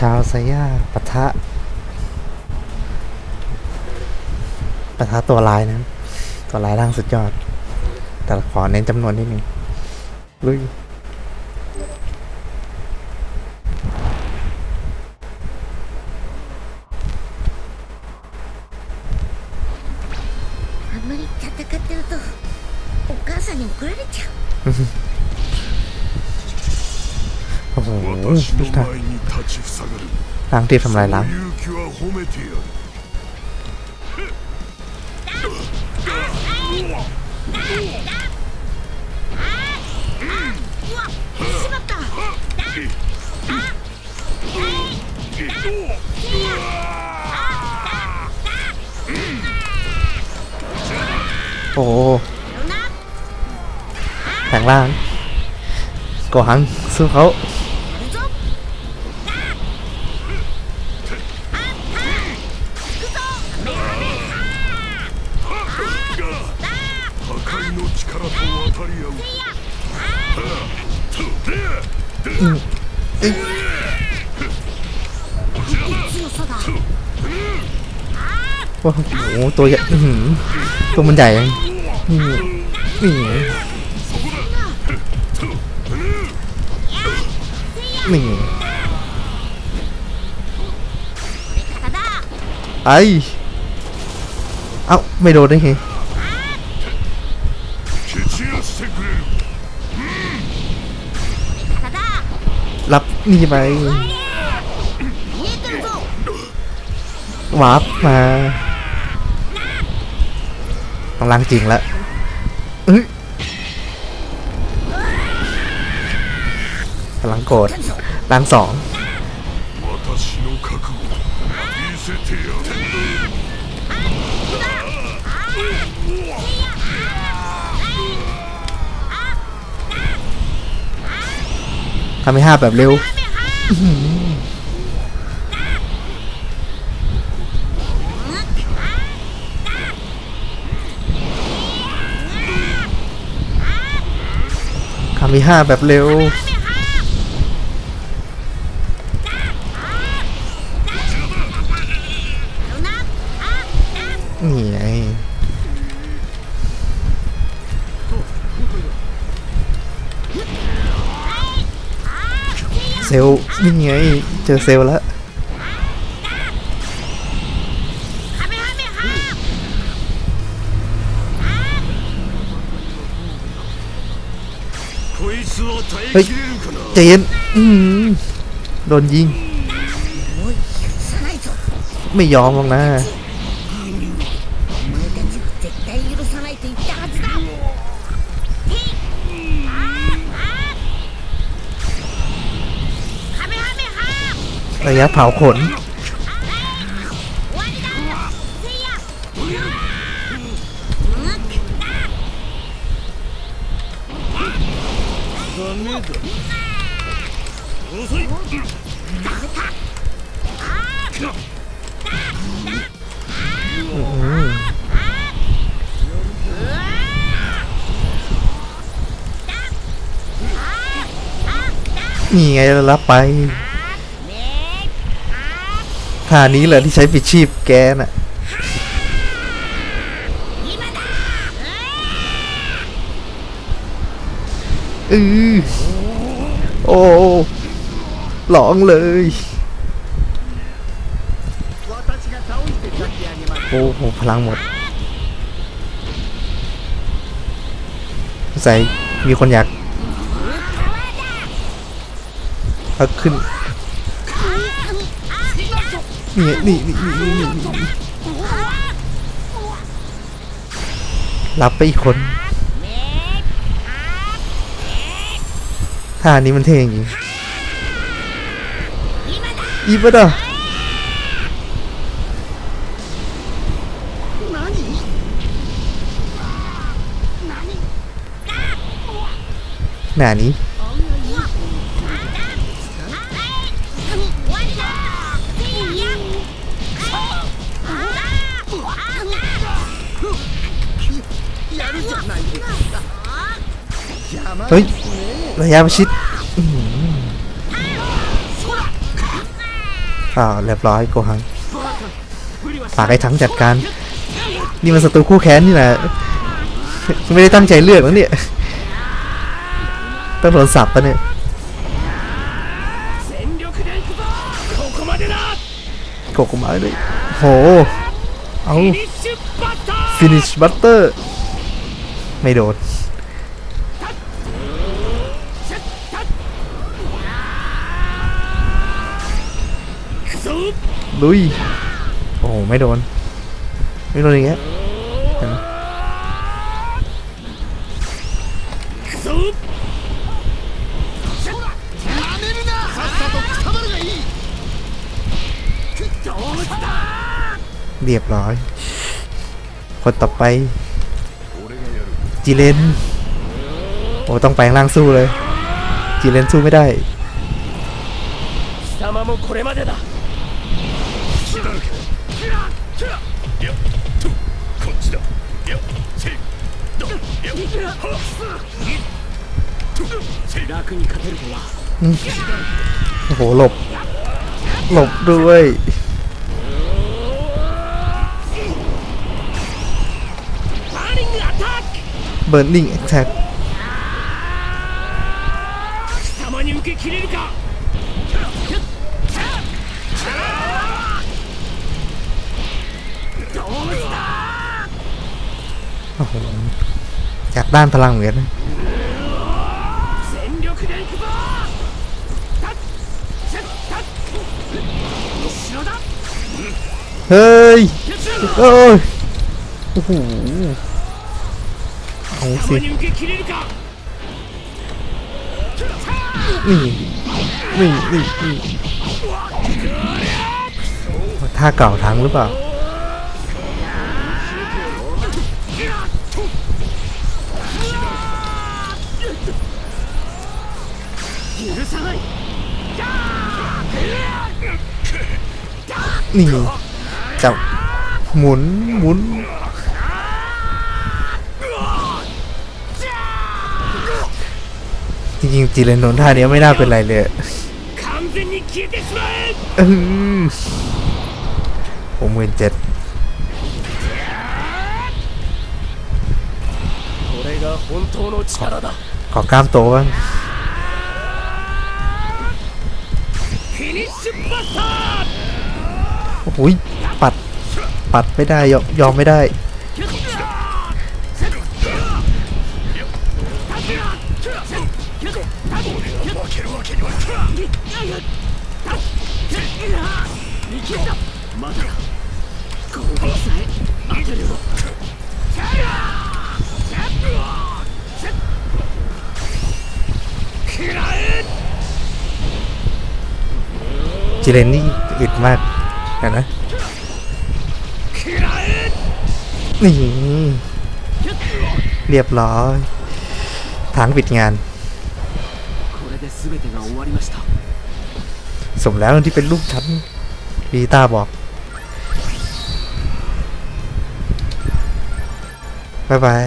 ชาวไซย่าปะทะปะทะตัวลายนะตัวลายล่างสุดยอด แต่ขอเน้นจำนวนนิดนึงลุยโอ้โหลูกทาง ล้างที่ทำลายล้างโอ้แข็งล่างก่อหังสู้เขา ว้าวโอ้ตัวใหญ่ตัวมันใหญ่นี่นี่นี่ไอเอ้าไม่โดนได้ไง してくれるただ รับนี่ไป 見えてるぞ วาร์ปมาต้องล้างจริงแล้วเอ้ยพลังโกรธล้างสอง ำให้ห้าแบบเร็วทำให้ห้าแบบเร็ว ซลนี่ไง เจอเซลแล้วเฮ้ยเจนอืมโดนยิง ไม่ยอมหรอกนะ ระยะเผาขน นี่ไงรับไป ท่านี้แหละที่ใช้ปิดชีพแกน่ะอือโอ้หลองเลยโอ้โหพลังหมดใส่มีคนอยากเอาขึ้น นี่นี่นี่นี่นี่นี่รับไปอีกคนท่านี้มันเท่จริงอีบะดะหน้านี้ เฮ้ยระยะประชิดอ่าเรียบร้อยโกหังฝากไอ้ทั้งจัดการ นี่มันศัตรูคู่แค้นนี่แหละไม่ได้ตั้งใจเลือกมั้งเนี่ยต้องโดนสับปะเนี่ยโกกุมาเลยโหเอาฟินิชบัตเตอร์ไม่โดน ลุย โอ้โหไม่โดน ไม่โดนอย่างเงี้ยเรียบร้อย คนต่อไป จิเลน โอ้ต้องแปลงร่างสู้เลย จิเลนสู้ไม่ได้ 貴様もこれまでだやっとこっちだやっせいどやっはっとせい楽に勝てるとは โอ้โห หลบ หลบด้วย バーニングアタック เบิร์นิ่งแอคแท็ก 貴様に受け切れるか จากด้านพลังเหมือนกัเฮ้ยโอ้ยโอ้โหเอาสินี่นี่นี่นี่ท่าเก่าทางหรือเปล่า นี่จับหมุนหมุนจริงๆจีเลนนนท่าเนี้ยไม่น่าเป็นไรเลยผกหมื่นเจ็ดขอกล้ามโตบ้าง อ้ยปัด ปัดไม่ได้ยอยอมไม่ได้ จิเรนนี่อึดมาก เห็นไหมนี่เรียบร้อยทางปิดงาน สมแล้วที่เป็นลูกฉันบีตาบอกบายบาย